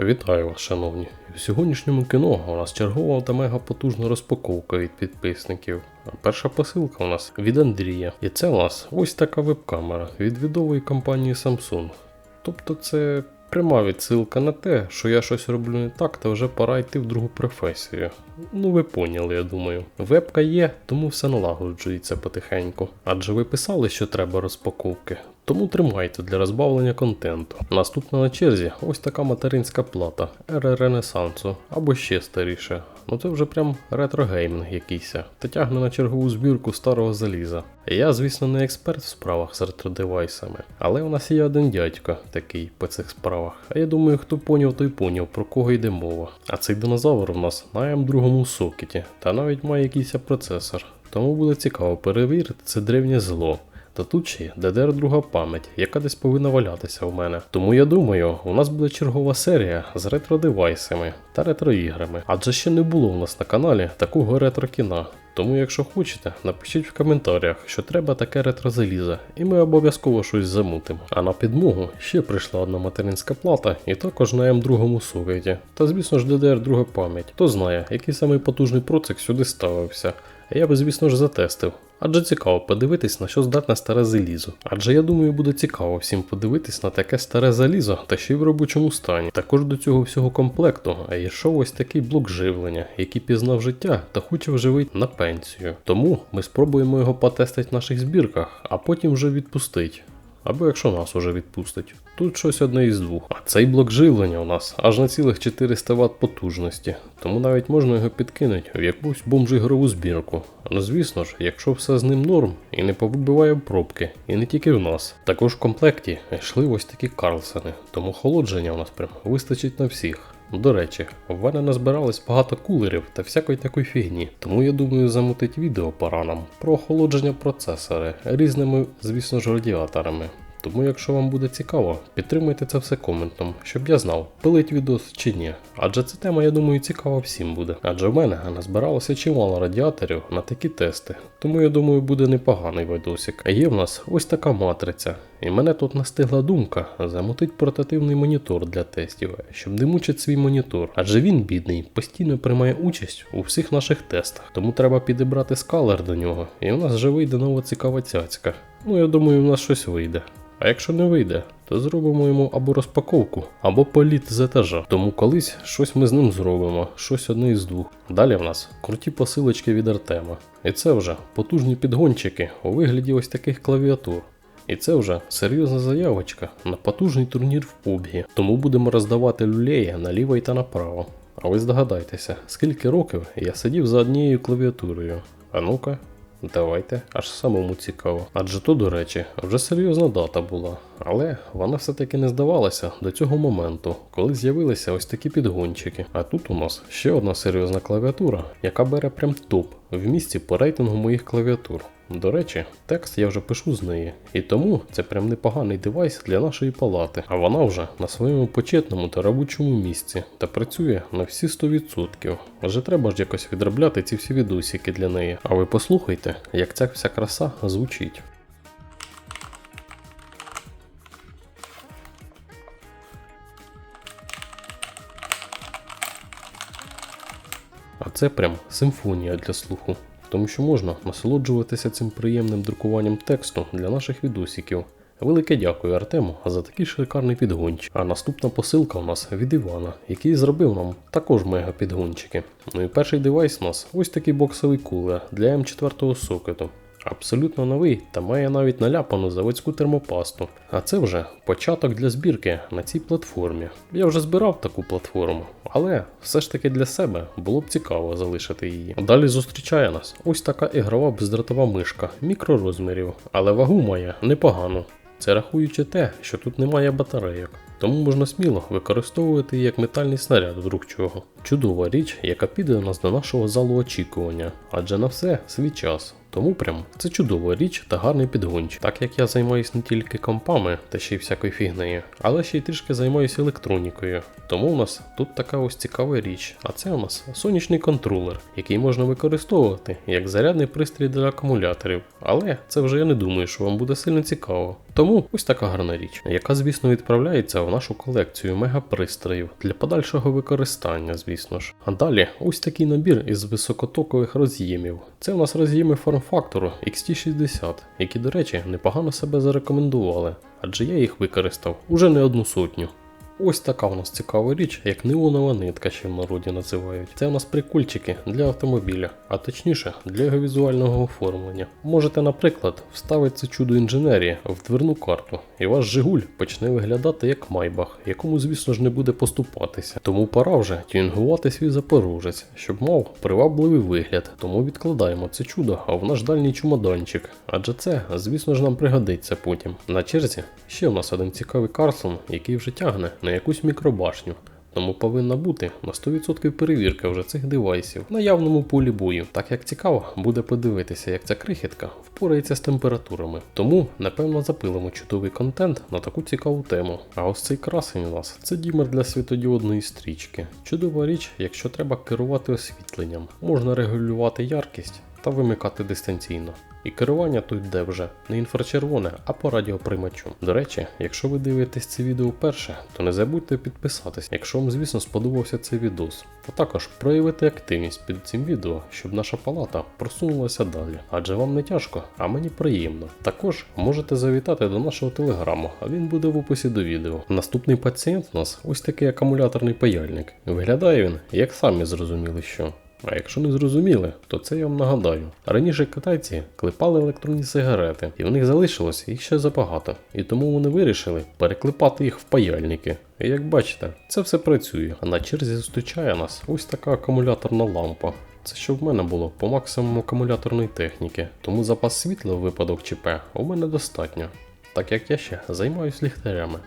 Вітаю вас, шановні. В сьогоднішньому кіно у нас чергова та мега потужна розпаковка від підписників. Перша посилка у нас від Андрія. І це у нас ось така веб-камера від відової компанії Samsung. Тобто це пряма відсилка на те, що я щось роблю не так, та вже пора йти в другу професію. Ну ви поняли, я думаю. Вебка є, тому все налагоджується потихеньку. Адже ви писали, що треба розпаковки. Тому тримайте для розбавлення контенту. Наступна на черзі ось така материнська плата ери Ренесансу або ще старіше. Ну це вже прям ретро-геймінг якийсь, та тягне на чергову збірку старого заліза. Я, звісно, не експерт в справах з ретро-девайсами, але у нас є один дядько такий по цих справах. А я думаю, хто поняв, той поняв, про кого йде мова. А цей динозавр у нас на М2 сокеті, та навіть має якийсь процесор. Тому буде цікаво перевірити це древнє зло. Та тут ще є ddr друга пам'ять, яка десь повинна валятися в мене. Тому я думаю, у нас буде чергова серія з ретро-девайсами та ретро-іграми. Адже ще не було у нас на каналі такого ретро-кіна. Тому, якщо хочете, напишіть в коментарях, що треба таке ретро-залізо, і ми обов'язково щось замутимо. А на підмогу ще прийшла одна материнська плата, і також на М2 сокеті. Та звісно ж DDR друга пам'ять. Хто знає, який самий потужний процик сюди ставився. Я би, звісно ж, затестив. Адже цікаво подивитись, на що здатне старе залізо. Адже я думаю, буде цікаво всім подивитись на таке старе залізо та ще й в робочому стані. Також до цього всього комплекту а йшов ось такий блок живлення, який пізнав життя та хоче вживить на пенсію. Тому ми спробуємо його потестити в наших збірках, а потім вже відпустить. Або якщо нас уже відпустить. Тут щось одне із двох. А цей блок живлення у нас аж на цілих 400 Вт потужності, тому навіть можна його підкинути в якусь бомжигрову збірку. Ну звісно ж, якщо все з ним норм і не повибиває пробки, і не тільки в нас. Також в комплекті йшли ось такі карлсени, тому холодження у нас прям вистачить на всіх. До речі, в мене назбиралось багато кулерів та всякої такої фігні, тому я думаю замутить відео пора нам про охолодження процесори різними, звісно ж, радіаторами. Тому, якщо вам буде цікаво, підтримуйте це все коментом, щоб я знав, пилить відос чи ні. Адже ця тема, я думаю, цікава всім буде. Адже в мене назбиралося чимало радіаторів на такі тести. Тому я думаю, буде непоганий видосик. А є в нас ось така матриця. І мене тут настигла думка замутить портативний монітор для тестів, щоб не мучить свій монітор. Адже він, бідний, постійно приймає участь у всіх наших тестах. Тому треба підібрати скалер до нього, і у нас вже вийде нова цікава цяцька. Ну я думаю, у нас щось вийде. А якщо не вийде, то зробимо йому або розпаковку, або політ з етажа. Тому колись щось ми з ним зробимо, щось одне із двох. Далі в нас круті посилочки від Артема. І це вже потужні підгончики у вигляді ось таких клавіатур. І це вже серйозна заявочка на потужний турнір в PUBG. Тому будемо роздавати люлеї наліво і та направо. А ви здогадайтеся, скільки років я сидів за однією клавіатурою. А ну-ка, Давайте, аж самому цікаво. Адже то, до речі, вже серйозна дата була, але вона все-таки не здавалася до цього моменту, коли з'явилися ось такі підгончики. А тут у нас ще одна серйозна клавіатура, яка бере прям топ в місці по рейтингу моїх клавіатур. До речі, текст я вже пишу з неї, і тому це прям непоганий девайс для нашої палати, а вона вже на своєму почетному та робочому місці та працює на всі 100%. Вже треба ж якось відробляти ці всі відосики для неї. А ви послухайте, як ця вся краса звучить. Це прям симфонія для слуху тому що можна насолоджуватися цим приємним друкуванням тексту для наших відосиків. Велике дякую Артему за такий шикарний підгончик. А наступна посилка у нас від Івана, який зробив нам також мега підгончики. Ну і перший девайс у нас ось такий боксовий кулер для М4 сокету. Абсолютно новий та має навіть наляпану заводську термопасту. А це вже початок для збірки на цій платформі. Я вже збирав таку платформу, але все ж таки для себе було б цікаво залишити її. Далі зустрічає нас ось така ігрова бездротова мишка мікророзмірів, але вагу має непогану. Це рахуючи те, що тут немає батарейок, тому можна сміло використовувати її як метальний снаряд вдруг чого. Чудова річ, яка піде у нас до нашого залу очікування, адже на все свій час. Тому прям це чудова річ та гарний підгончик. Так як я займаюся не тільки компами та ще й всякою фігнею, але ще й трішки займаюся електронікою. Тому у нас тут така ось цікава річ. А це у нас сонячний контролер, який можна використовувати як зарядний пристрій для акумуляторів. Але це вже я не думаю, що вам буде сильно цікаво. Тому ось така гарна річ, яка, звісно, відправляється в нашу колекцію мегапристроїв для подальшого використання, звісно ж. А далі ось такий набір із високотокових роз'ємів. Це у нас роз'єми форм-фактору XT60, які, до речі, непогано себе зарекомендували, адже я їх використав уже не одну сотню. Ось така у нас цікава річ, як неонова нитка, ще в народі називають. Це у нас прикольчики для автомобіля, а точніше для його візуального оформлення. Можете, наприклад, вставити це чудо інженерії в дверну карту, і ваш Жигуль почне виглядати як майбах, якому, звісно ж, не буде поступатися. Тому пора вже тюнінгувати свій запорожець, щоб мав привабливий вигляд. Тому відкладаємо це чудо в наш дальній чумоданчик, адже це, звісно ж, нам пригодиться потім. На черзі ще в нас один цікавий Карсон, який вже тягне на якусь мікробашню. Тому повинна бути на 100% перевірка вже цих девайсів на явному полі бою. Так як цікаво, буде подивитися, як ця крихітка впорається з температурами. Тому, напевно, запилимо чудовий контент на таку цікаву тему. А ось цей красень у нас це дімер для світодіодної стрічки. Чудова річ, якщо треба керувати освітленням. Можна регулювати яркість та вимикати дистанційно. І керування тут йде вже не інфрачервоне, а по радіоприймачу. До речі, якщо ви дивитесь це відео вперше, то не забудьте підписатись, якщо вам, звісно, сподобався цей відос. Та також проявити активність під цим відео, щоб наша палата просунулася далі. Адже вам не тяжко, а мені приємно. Також можете завітати до нашого телеграму, а він буде в описі до відео. Наступний пацієнт у нас ось такий акумуляторний паяльник. Виглядає він, як самі зрозуміли, що. А якщо не зрозуміли, то це я вам нагадаю. Раніше китайці клепали електронні сигарети, і в них залишилось їх ще забагато. І тому вони вирішили переклепати їх в паяльники. І як бачите, це все працює. А на черзі зустрічає нас ось така акумуляторна лампа. Це що в мене було по максимуму акумуляторної техніки, тому запас світла в випадок ЧП у мене достатньо, так як я ще займаюсь ліхтарями.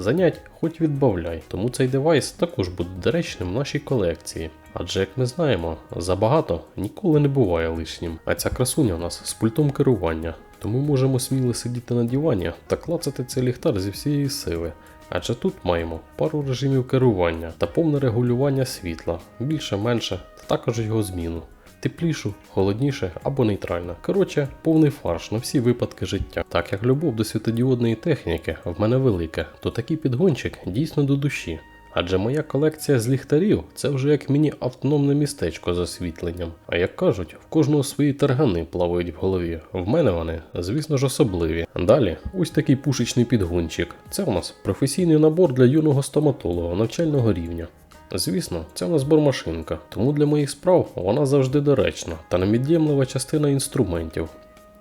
Занять хоч відбавляй, тому цей девайс також буде доречним в нашій колекції. Адже, як ми знаємо, забагато ніколи не буває лишнім. А ця красуня у нас з пультом керування, тому можемо сміло сидіти на дивані та клацати цей ліхтар зі всієї сили. Адже тут маємо пару режимів керування та повне регулювання світла, більше-менше, та також його зміну. Теплішу, холодніше або нейтрально. Коротше, повний фарш на всі випадки життя. Так як любов до світодіодної техніки в мене велика, то такий підгончик дійсно до душі. Адже моя колекція з ліхтарів це вже як міні автономне містечко з освітленням. А як кажуть, в кожного свої таргани плавають в голові. В мене вони, звісно ж, особливі. Далі, ось такий пушечний підгончик. Це у нас професійний набор для юного стоматолога навчального рівня. Звісно, це у нас бормашинка, тому для моїх справ вона завжди доречна та невід'ємлива частина інструментів.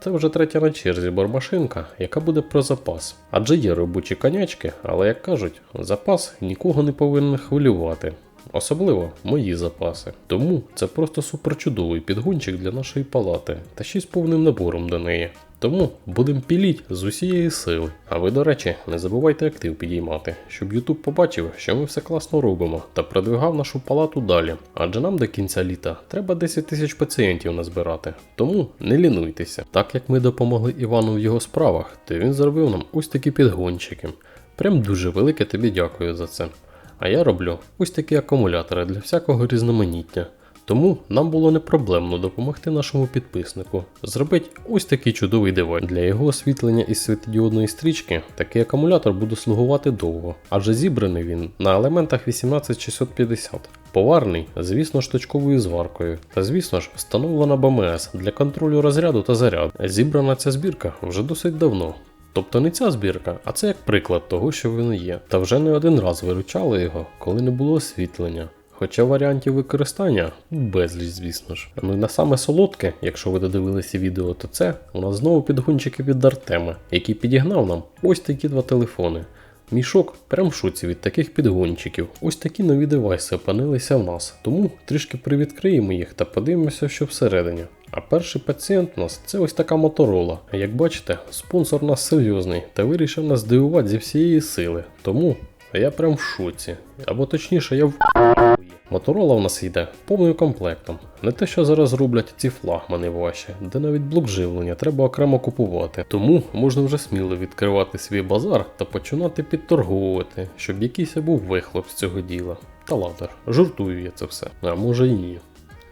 Це вже третя на черзі бормашинка, яка буде про запас. Адже є робочі конячки, але як кажуть, запас нікого не повинен хвилювати. Особливо мої запаси. Тому це просто суперчудовий підгончик для нашої палати та ще з повним набором до неї. Тому будемо піліть з усієї сили. А ви, до речі, не забувайте актив підіймати, щоб YouTube побачив, що ми все класно робимо та продвигав нашу палату далі. Адже нам до кінця літа треба 10 тисяч пацієнтів назбирати. Тому не лінуйтеся. Так як ми допомогли Івану в його справах, то він зробив нам ось такі підгончики. Прям дуже велике тобі дякую за це. А я роблю ось такі акумулятори для всякого різноманіття. Тому нам було не проблемно допомогти нашому підписнику зробити ось такий чудовий девайс. Для його освітлення із світодіодної стрічки такий акумулятор буде слугувати довго, адже зібраний він на елементах 18650. Поварний, звісно ж, точковою зваркою, та звісно ж, встановлена БМС для контролю розряду та заряду. Зібрана ця збірка вже досить давно. Тобто не ця збірка, а це як приклад того, що воно є. Та вже не один раз виручали його, коли не було освітлення. Хоча варіантів використання безліч, звісно ж. Ну і на саме солодке, якщо ви додивилися відео, то це у нас знову підгончики від Артема, який підігнав нам ось такі два телефони. Мішок прям в шоці від таких підгончиків. Ось такі нові девайси опинилися в нас, тому трішки привідкриємо їх та подивимося, що всередині. А перший пацієнт у нас це ось така моторола. Як бачите, спонсор у нас серйозний та вирішив нас здивувати зі всієї сили. Тому я прям в шоці. Або точніше, я в Моторола в нас йде повним комплектом. Не те, що зараз роблять ці флагмани ваші, де навіть блок живлення треба окремо купувати. Тому можна вже сміло відкривати свій базар та починати підторговувати, щоб якийсь був вихлоп з цього діла. Та ладно, жартую я це все, а може і ні.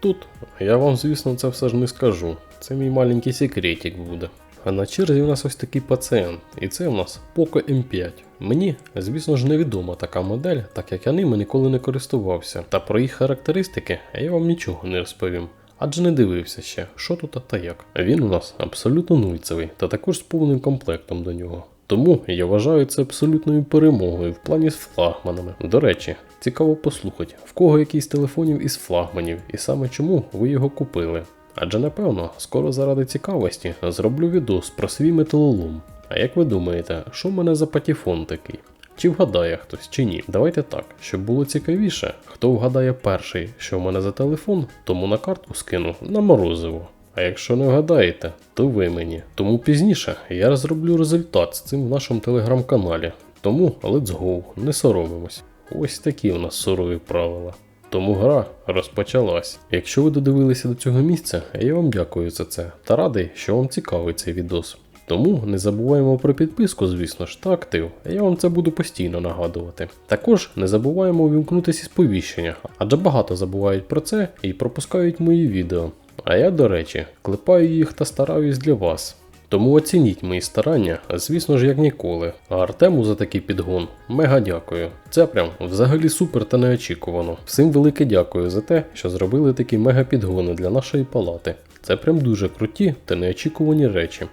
Тут я вам, звісно, це все ж не скажу. Це мій маленький секретик буде. А на черзі у нас ось такий пацієнт, і це у нас Poco M5. Мені, звісно ж, невідома така модель, так як я ними ніколи не користувався. Та про їх характеристики я вам нічого не розповім. Адже не дивився ще, що тут та як. Він у нас абсолютно нульцевий, та також з повним комплектом до нього. Тому я вважаю це абсолютною перемогою в плані з флагманами. До речі, цікаво послухати, в кого якийсь телефонів із флагманів, і саме чому ви його купили. Адже напевно, скоро заради цікавості зроблю відос про свій металолом. А як ви думаєте, що в мене за патефон такий? Чи вгадає хтось, чи ні? Давайте так, щоб було цікавіше, хто вгадає перший, що в мене за телефон, тому на картку скину на морозиво. А якщо не вгадаєте, то ви мені. Тому пізніше я розроблю результат з цим в нашому телеграм-каналі. Тому let's go, не соромимось. Ось такі у нас сурові правила. Тому гра розпочалась. Якщо ви додивилися до цього місця, я вам дякую за це та радий, що вам цікавий цей відос. Тому не забуваємо про підписку, звісно ж, та актив, я вам це буду постійно нагадувати. Також не забуваємо увімкнутися сповіщення, адже багато забувають про це і пропускають мої відео. А я, до речі, клепаю їх та стараюсь для вас. Тому оцініть мої старання, звісно ж, як ніколи. А Артему за такий підгон мега дякую. Це прям взагалі супер та неочікувано. Всім велике дякую за те, що зробили такі мега підгони для нашої палати. Це прям дуже круті та неочікувані речі.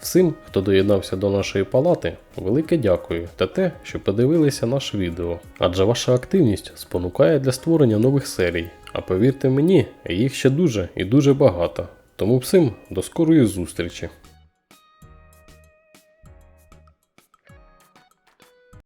Всім, хто доєднався до нашої палати, велике дякую та те, що подивилися наше відео. Адже ваша активність спонукає для створення нових серій. А повірте мені, їх ще дуже і дуже багато. Тому всім до скорої зустрічі.